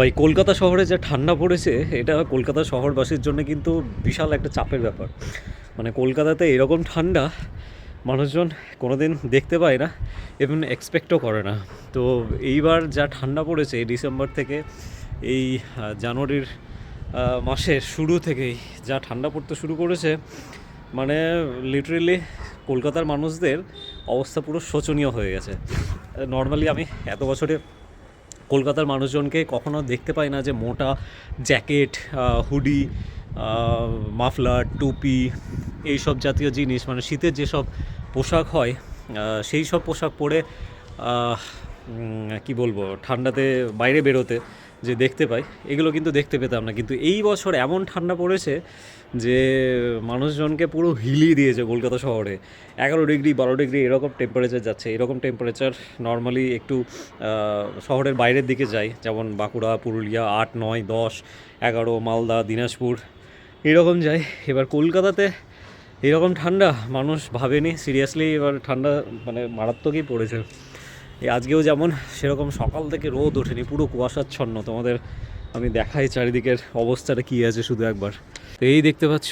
ভাই, কলকাতা শহরে যে ঠান্ডা পড়েছে, এটা কলকাতা শহরবাসীর জন্য কিন্তু বিশাল একটা চাপের ব্যাপার। মানে কলকাতাতে এরকম ঠান্ডা, মানুষজন কোনোদিন দেখতে পায় না এবং এক্সপেক্টও করে না। তো এইবার যা ঠান্ডা পড়েছে ডিসেম্বর থেকে, এই জানুয়ারির মাসের শুরু থেকেই যা ঠান্ডা পড়তে শুরু করেছে মানে লিটারেলি কলকাতার মানুষদের অবস্থা পুরো শোচনীয় হয়ে গেছে। নর্মালি আমি এত বছরে কলকাতার মানুষজনকে কখনো দেখতে পাই না যে মোটা জ্যাকেট হুডি মাফলার, টুপি, এইসব জাতীয় জিনিস মানে শীতের যেসব পোশাক হয় সেই সব পোশাক পরে কি বলব, ঠান্ডাতে বাইরে বেরোতে যে দেখতে পাই, এগুলো কিন্তু দেখতে পেতাম না। কিন্তু এই বছর এমন ঠান্ডা পড়েছে যে মানুষজনকে পুরো হিলিয়ে দিয়েছে কলকাতা শহরে। এগারো ডিগ্রি, বারো ডিগ্রি এরকম টেম্পারেচার যাচ্ছে। এরকম টেম্পারেচার নর্মালি একটু শহরের বাইরের দিকে যায়। যেমন বাঁকুড়া, পুরুলিয়া, আট, নয়, দশ, এগারো, মালদা, দিনাজপুর, এরকম যায়। এবার কলকাতাতে এরকম ঠান্ডা, মানুষ ভাবেনি। সিরিয়াসলি এবার ঠান্ডা মানে মারাত্মকই পড়েছে। আজকেও যেমন সেরকম সকাল থেকে রোদ ওঠেনি, পুরো কুয়াশাচ্ছন্ন। তোমাদের আমি দেখাই চারিদিকের অবস্থাটা কী আছে শুধু একবার। তো এই দেখতে পাচ্ছ,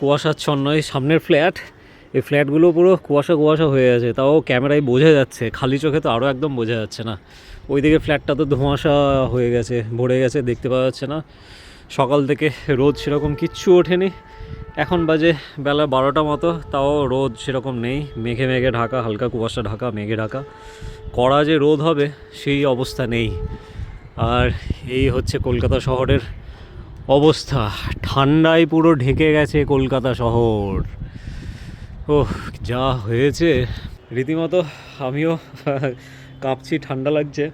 কুয়াশাচ্ছন্ন। এই সামনের ফ্ল্যাট, এই ফ্ল্যাটগুলো পুরো কুয়াশা কুয়াশা হয়ে আছে, তাও ক্যামেরায় বোঝা যাচ্ছে। খালি চোখে তো আরও একদম বোঝা যাচ্ছে না। ওইদিকে ফ্ল্যাটটা তো ধোঁয়াশা হয়ে গেছে, ভরে গেছে, দেখতে পাওয়া যাচ্ছে না। সকাল থেকে রোদ সেরকম কিচ্ছু ওঠেনি। এখন বাজে বেলা বারোটা মতো, তাও রোদ সেরকম নেই। মেঘে মেঘে ঢাকা, হালকা কুয়াশা ঢাকা, মেঘে ঢাকা। কড়া যে রোদ হবে, সেই অবস্থা নেই। আর এই হচ্ছে কলকাতা শহরের অবস্থা। ঠান্ডায় পুরো ঢেকে গেছে কলকাতা শহর। ও যা হয়েছে। রীতিমতো আমিও কাঁপছি, ঠান্ডা লাগছে।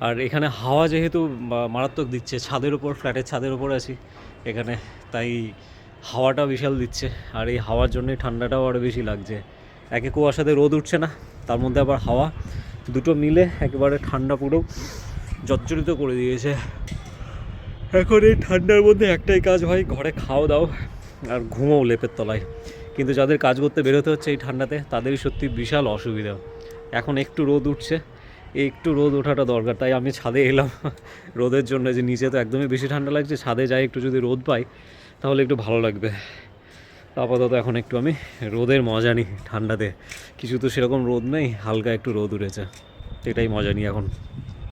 আর এখানে হাওয়া যেহেতু মারাত্মক দিচ্ছে। ছাদের উপর, ফ্ল্যাটের ছাদের উপর আছি। এখানে তাই হাওয়াটা বিশাল দিচ্ছে, আর এই হাওয়ার জন্যই ঠান্ডাটাও আরও বেশি লাগছে। একে কুয়াশাতে রোদ উঠছে না, তার মধ্যে আবার হাওয়া। দুটো মিলে একেবারে ঠান্ডা পুরো জর্জরিত করে দিয়েছে। এখন এই ঠান্ডার মধ্যে একটাই কাজ হয়, ঘরে খাওয়া দাও আর ঘুমোও লেপের তলায়। কিন্তু যাদের কাজ করতে বেরোতে হচ্ছে এই ঠান্ডাতে, তাদেরই সত্যি বিশাল অসুবিধা। এখন একটু রোদ উঠছে, একটু রোদ ওঠাটা দরকার, তাই আমি ছাদে এলাম। রোদের জন্য যে নিচে তো একদমই বেশি ঠান্ডা লাগছে, ছাদে যাই একটু যদি রোদ পাই তাহলে একটু ভালো লাগবে। আপাতত এখন একটু আমি রোদের মজা নিই ঠান্ডাতে। কিছু তো সেরকম রোদ নেই, হালকা একটু রোদ উঠেছে। এটাই মজা নিই এখন।